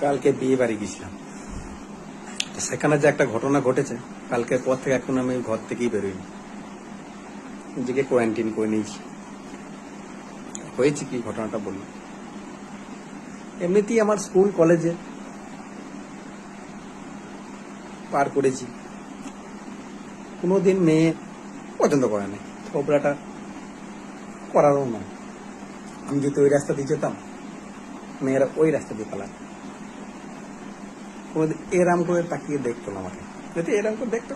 কালকে বিয়ে বাড়ি গেছিলাম। সেখানে যে একটা ঘটনা ঘটেছে, কালকের পর থেকে এখন আমি ঘর থেকেই বেরোইনি। নিজেকে কোয়ারেন্টাইন করে নিয়েছি। হয়েছে কি ঘটনাটা বলল এমনিতেই আমার স্কুল, কলেজে পার করেছি। কোনোদিন মেয়ে পছন্দ করে না ছোবরাটা করারও নয়। আমি যদি ওই রাস্তা দিয়ে যেতাম, মেয়েরা ওই রাস্তা দিয়ে পালাত। এরাম করে তাকিয়ে দেখতো না আমাকে। যদি এরাম করে দেখতো,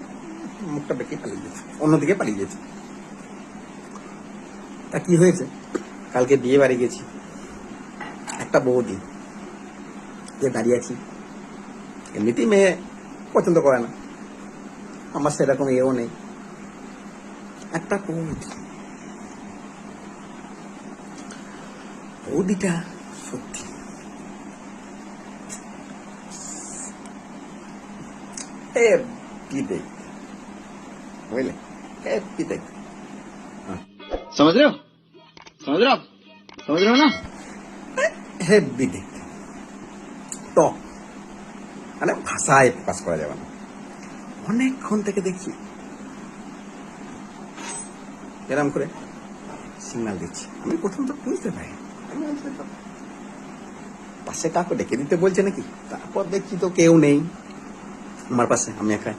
মুখটা বেঁকে পালিয়ে যেত, অন্যদিকে পালিয়ে যেত। তা কি হয়েছে? কালকে বিয়ে বাড়ি গেছি। একটা বৌদি, যে দাঁড়িয়ে আছি, এমনিতেই মেয়ে পছন্দ করে না। আমার সেরকম এও নেই। একটা বৌদি। বৌদিটা সত্যি এ বিদেক বুঝলে এ বিদেক समझ रहे हो समझ रहे हो आप समझ रहे हो ना হে বিদেক টক মানে ভাষায় প্রকাশ করা যাবে না অনেকক্ষণ থেকে দেখছি এরম করে সিগন্যাল দিচ্ছি আমি প্রথম তো বুঝতে পারি আমি বলছি, তো পাশে কাউকে ডেকে দিতে বলছে নাকি তারপর দেখছি তো কেউ নেই আমার পাশে, আমি একা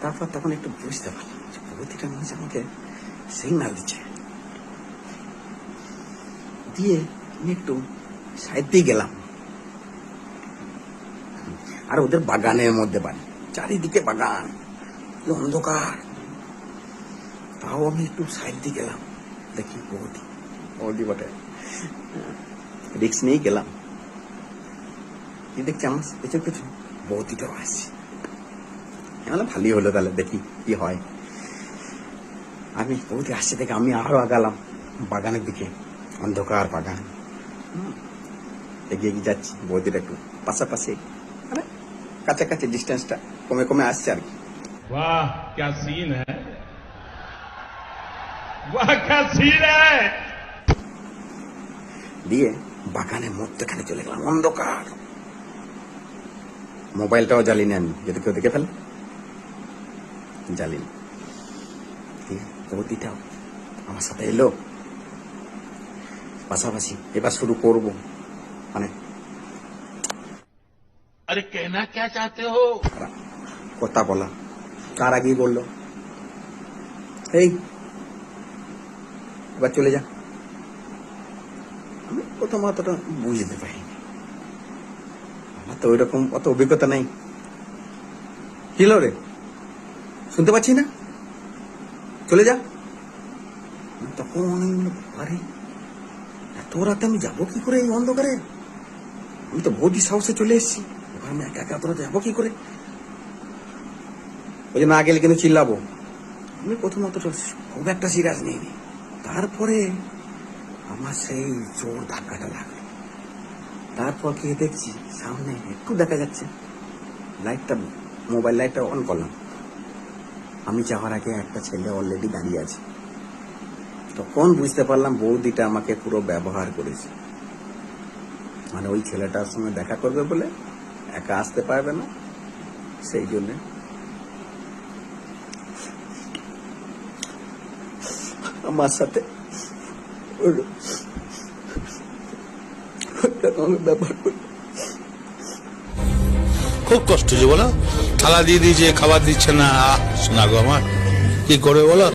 তারপর তখন একটু বুঝতে পারলাম যে প্রগতিটা মনে আমাকে সিগনাল দিচ্ছে। দিয়ে আমি একটু সাইড দিয়ে গেলাম। আর ওদের বাগানের মধ্যে বাড়ি, চারিদিকে বাগান অন্ধকার। তাও আমি একটু সাইড দিয়ে গেলাম। দেখি বৌদি বৌদি বটে। রিক্স নিয়ে গেলাম। কি দেখছি আমার পেছন পেছন? বৌদিটাও আসছে। আমি ভালোই হলো তাহলে দেখি কি হয়। আমি কবুতর আসছে থেকে আমি আরও আগালাম বাগানের দিকে অন্ধকার বাগান। এগিয়ে এগিয়ে যাচ্ছি বৌদির একটু পাশাপাশি। মানে কাছাকাছি ডিস্টেন্সটা কমে কমে আসছে আর কি। বাহ ক্যা সিন হ্যাঁ? হ্যাঁ? দিয়ে বাগানের মধ্যখানে চলে গেলাম অন্ধকার। মোবাইলটাও জ্বালিনি আমি যদি কেউ দেখে ফেলে। জালিম গতিটাও আমার সাথে এলো পাশাপাশি এবার শুরু করব মানে আরে কেনা কে চাতে হো কথা বলা কার আগেই বলল এই এবার চলে যা আমি প্রথম অতটা বুঝতে পারিনি আমার তো ওইরকম অত অভিজ্ঞতা নেই কি রে শুনতে পাচ্ছি না? চলে যা। তখন বললাম, আরে এত রাতে আমি যাব কি করে এই অন্ধকারে? আমি তো বৌদি সাহসে চলে এসেছি। এবার আমি একা একা এত যাব কি করে? ওই যে না গেলে কিন্তু চিল্লাবো। আমি প্রথমত তো খুব একটা সিরিয়াস নিইনি। তারপরে আমার সেই জোর ধাক্কাটা লাগল। তারপর গিয়ে দেখছি সামনে একটু দেখা যাচ্ছে। লাইটটা মোবাইল লাইটটা অন করলাম। আমি যাওয়ার আগে একটা ছেলে অলরেডি দাঁড়িয়ে আছে তখন বুঝতে পারলাম বৌদিটা আমাকে পুরো ব্যবহার করেছে মানে ওই ছেলেটার সঙ্গে দেখা করবে বলে একা আসতে পারবে না সেই জন্য আমার সাথে ব্যবহার করে খুব কষ্ট যে বলো? থালা দিয়ে দিয়েছে, খাবার দিচ্ছে না। শোনা গো আমার। কি করবে বলো?